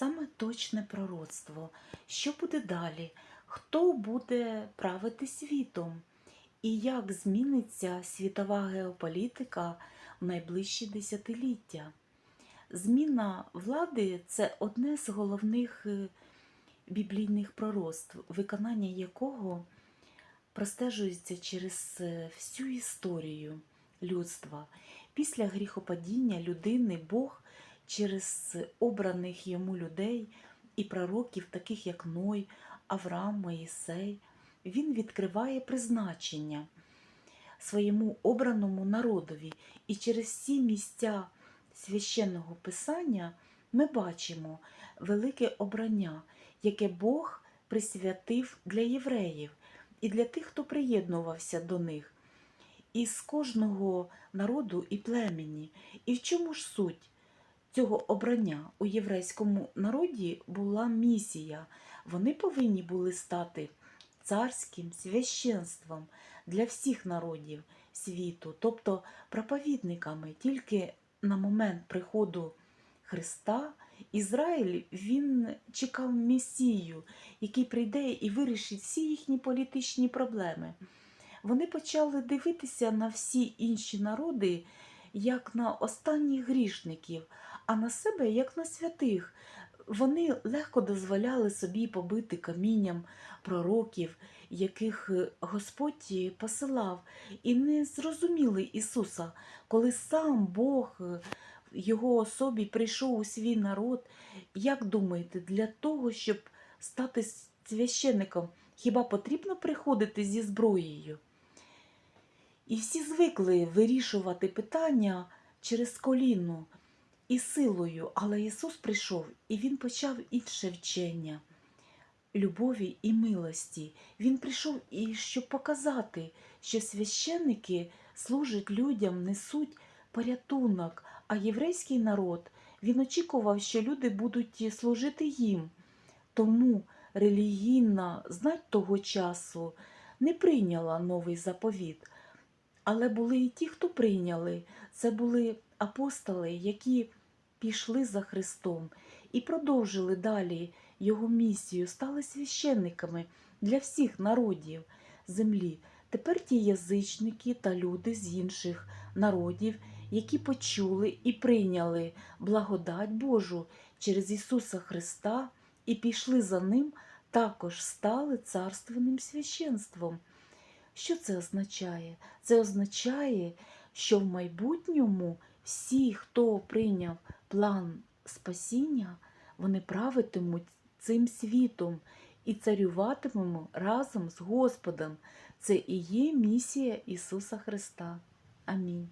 саме точне пророцтво, що буде далі, хто буде правити світом, і як зміниться світова геополітика в найближчі десятиліття. Зміна влади це одне з головних е, біблійних пророцтв, виконання якого простежується через е, всю історію людства. Після гріхопадіння людини Бог через обраних йому людей і пророків, таких як Ной, Авраам, Моїсей, він відкриває призначення своєму обраному народові. І через всі місця священного писання ми бачимо велике обрання, яке Бог присвятив для євреїв і для тих, хто приєднувався до них. Із кожного народу і племені. І в чому ж суть цього обрання у єврейському народі була місія. Вони повинні були стати царським священством для всіх народів світу, тобто проповідниками. Тільки на момент приходу Христа Ізраїль він чекав Месію, який прийде і вирішить всі їхні політичні проблеми. Вони почали дивитися на всі інші народи як на останніх грішників, а на себе як на святих. Вони легко дозволяли собі побити камінням пророків, яких е, Господь посилав, і не зрозуміли Ісуса, коли сам Бог е, його особі прийшов у свій народ. Як думаєте, для того, щоб стати священником, хіба потрібно приходити зі зброєю? І всі звикли вирішувати питання через коліно і силою, але Ісус прийшов і Він почав інше вчення любові і милості. Він прийшов і щоб показати, що священники служать людям, несуть порятунок, а єврейський народ він очікував, що люди будуть служити їм. Тому релігійна знать того часу не прийняла новий заповіт. Але були і ті, хто прийняли. Це були апостоли, які пішли за Христом і продовжили далі його місію, стали священниками для всіх народів землі. Тепер ті язичники та люди з інших народів, які почули і прийняли благодать Божу через Ісуса Христа і пішли за Ним, також стали царственним священством. Що це означає? Це означає, що в майбутньому всі, хто прийняв план спасіння, вони правитимуть цим світом і царюватимемо разом з Господом. Це і є місія Ісуса Христа. Амінь.